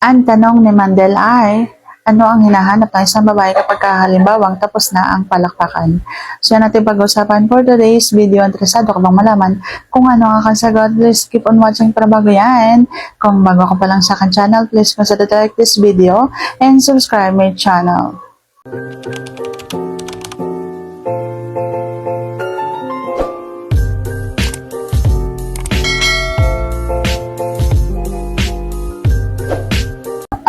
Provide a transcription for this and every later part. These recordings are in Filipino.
Ang tanong ni Mandel ay, ano ang hinahanap ng isang babae kapag halimbawang tapos na ang palakpakan? So yan natin pag-usapan for today's video. Interesado ka bang malaman kung ano ang aking sagot? Please keep on watching para bago yan. Kung bago ka pa lang sa akin channel, please consider to like this video and subscribe my channel.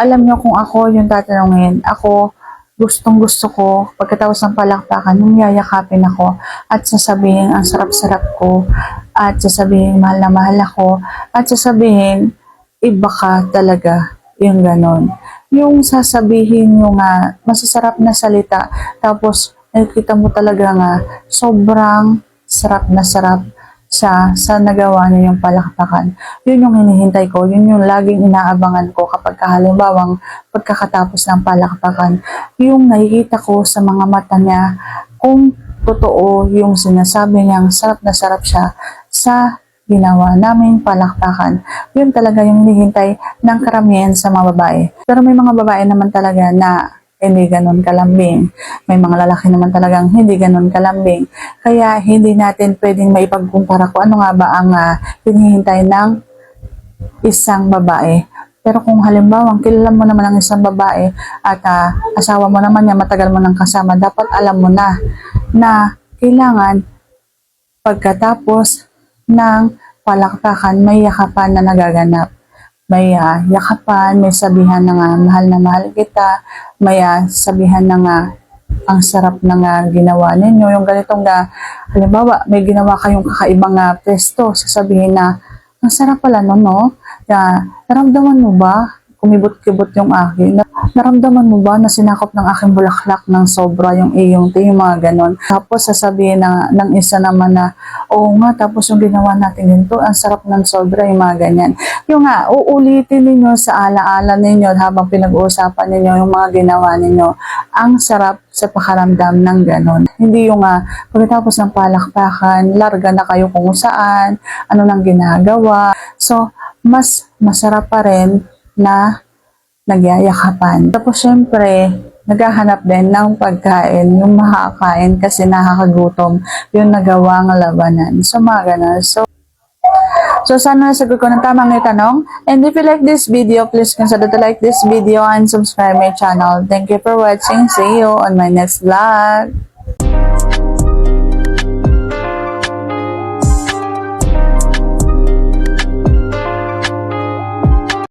Alam nyo kung ako yung tatanungin, ako gustong gusto ko pagkatapos ng palakpakan, yung yayakapin ako at sasabihin ang sarap-sarap ko at sasabihin mahal na mahal ako at sasabihin iba ka talaga yung ganon. Yung sasabihin nyo nga masasarap na salita tapos nakikita mo talaga nga sobrang sarap na sarap sa sa nagawa niya yung palakpakan. Yun yung hinihintay ko, yun yung laging inaabangan ko kapag halimbawang pagkakatapos ng palakpakan. Yung nakikita ko sa mga mata niya kung totoo yung sinasabi niyang sarap na sarap siya sa ginawa naming palakpakan. Yun talaga yung hinihintay ng karamihan sa mga babae. Pero may mga babae naman talaga na hindi ganun kalambing. May mga lalaki naman talagang hindi ganun kalambing. Kaya hindi natin pwedeng maipagkumpara kung ano nga ba ang uh, hinihintay ng isang babae. Pero kung halimbawa, kilala mo naman ang isang babae at uh, asawa mo naman niya, matagal mo nang kasama, dapat alam mo na na kailangan pagkatapos ng palakpakan, may yakapan na nagaganap may uh, yakapan, may sabihan na nga, mahal na mahal kita, may uh, sabihan na nga, ang sarap na nga ginawa ninyo. Yung ganitong nga, halimbawa, may ginawa kayong kakaibang uh, pesto, sasabihin na, ang sarap pala no, no? Ya, naramdaman mo ba? Kumibot-kibot yung akin. Naramdaman mo ba na sinakop ng aking bulaklak ng sobra yung iyong tingin, mga ganon. Tapos sasabihin na, ng isa naman na, oo nga, tapos yung ginawa natin ganito, ang sarap ng sobra, yung mga ganyan. Yung nga, uulitin ninyo sa alaala ninyo habang pinag-uusapan ninyo yung mga ginawa ninyo. Ang sarap sa pakaramdam ng ganon. Hindi yung nga, pagkatapos ng palakpakan, larga na kayo kung saan, ano nang ginagawa. So, mas masarap pa rin na nagyayakapan. Tapos syempre, naghahanap din ng pagkain, yung makakain kasi nakakagutom yung nagawang labanan. So mga ganun. So, so sana nasagot ko ng tamang tanong. And if you like this video, please consider to like this video and subscribe my channel. Thank you for watching. See you on my next vlog.